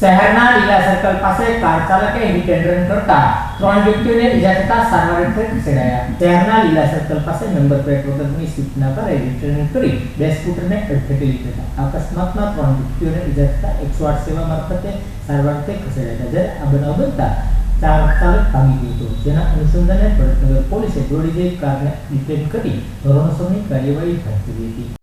શહેરના લીલા સર્કલ પાસે કાર ચાલકે હિટ કરતા ત્રણ વ્યક્તિઓને ઇજા થતા સારવાર હેઠળ ખસેડાયા. શહેરના લીલા સર્કલ પાસે નંબર પ્લેટ વગરની સૂચના પર હિટ કરી બે સ્કૂટરને અડફેટે લીધા અકસ્માતમાં ત્રણ વ્યક્તિઓને ઇજા થતા એકસો આઠ સેવા મારફતે સારવાર હેઠળ ખસેડાયા જ્યારે આ બનાવ બનતા ચાર ચાલક ભાગી ગયો હતો. જેના અનુસંધાને ભરતનગર પોલીસે દોડી જઈ કારને ડિટેન કરી ધોરણસરની કાર્યવાહી હાથ ધરી હતી.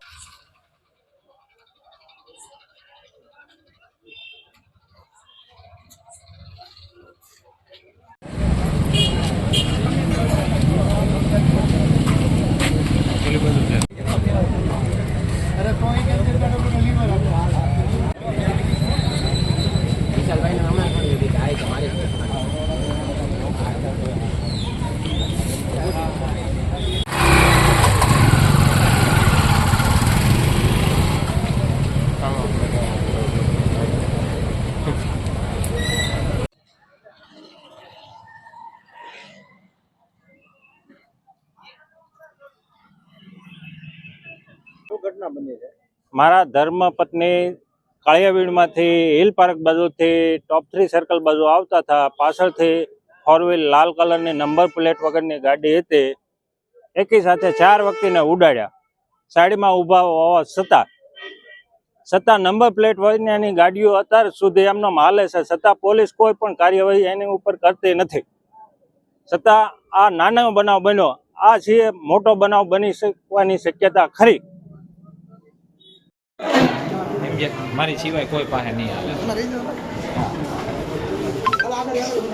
મારા ધર્મ પત્ની કાળિયાવીડમાંથી હિલ પાર્ક બાજુથી ટોપ થ્રી સર્કલ બાજુ આવતા હતા. પાછળથી ફોર વ્હીલ લાલ કલરની નંબર પ્લેટ વગરની ગાડી હતી. એકી સાથે ચાર વ્યક્તિને ઉડાડ્યા. સાઈડમાં ઊભા હોવા છતાં છતાં નંબર પ્લેટ વગરની ગાડીઓ અત્યાર સુધી એમનો હાલે છે છતાં પોલીસ કોઈ પણ કાર્યવાહી એની ઉપર કરતી નથી. છતાં આ નાનો બનાવ બન્યો. આ છે મોટો બનાવ બની શકવાની શક્યતા ખરી. એમ કે મારી સિવાય કોઈ પાસે નહીં આવે એ પણ પેશન્ટ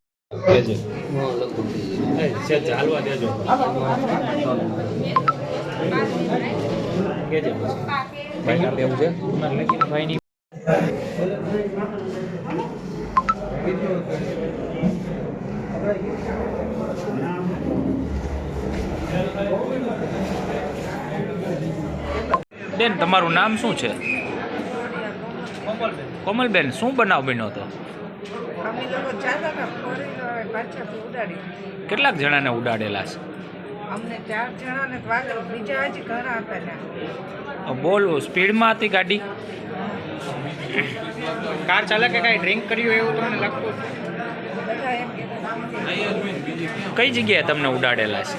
દેજો બેન તમારું નામ શું છે? કોમલબેન શું બનાવ બન્યો હતો? અમે લોકો ચાલતા હતા ફોરી હવે પાછળથી ઉડાડી કેટલાક જણાને ઉડાડેલા છે? અમને ચાર જણાને વાગેલું બીજા હજી ઘણા હતા ત્યાં બોલ સ્પીડમાં હતી ગાડી? કાર ચાલકે કાંઈ ડ્રિંક કર્યું એવું તમને લાગતું કઈ જગ્યાએ તમને ઉડાડેલા છે?